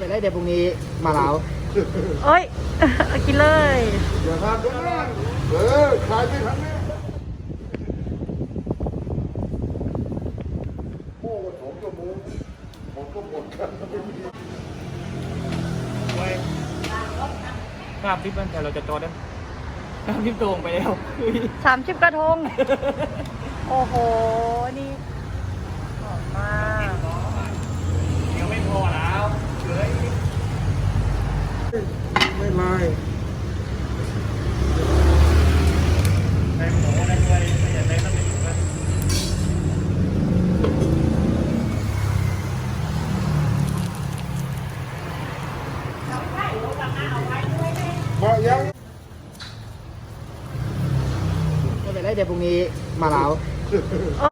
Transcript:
เป็นไรเดี๋ยวพรุ่งนี้มาแล้วเอ้ย กินเลย อย่าทำกันนะเออขายไม่ทันเนี่ยโอ้สองชั่วโมงหมดก็หมดกันภาพที่มันแต่เราจะจอได้ภาพที่ตรงไปแล้วสามสิบกระทง โอ้โห นี่หอมมาก ยังไม่พอแล้วเหลืออีก ไม่ ลายในหมูในด้วยไม่อกได้ต้องเป็นถุงนะมายังไม่เป็นไรเดี๋ยวพรุ่งนี้มาแล้ว เอ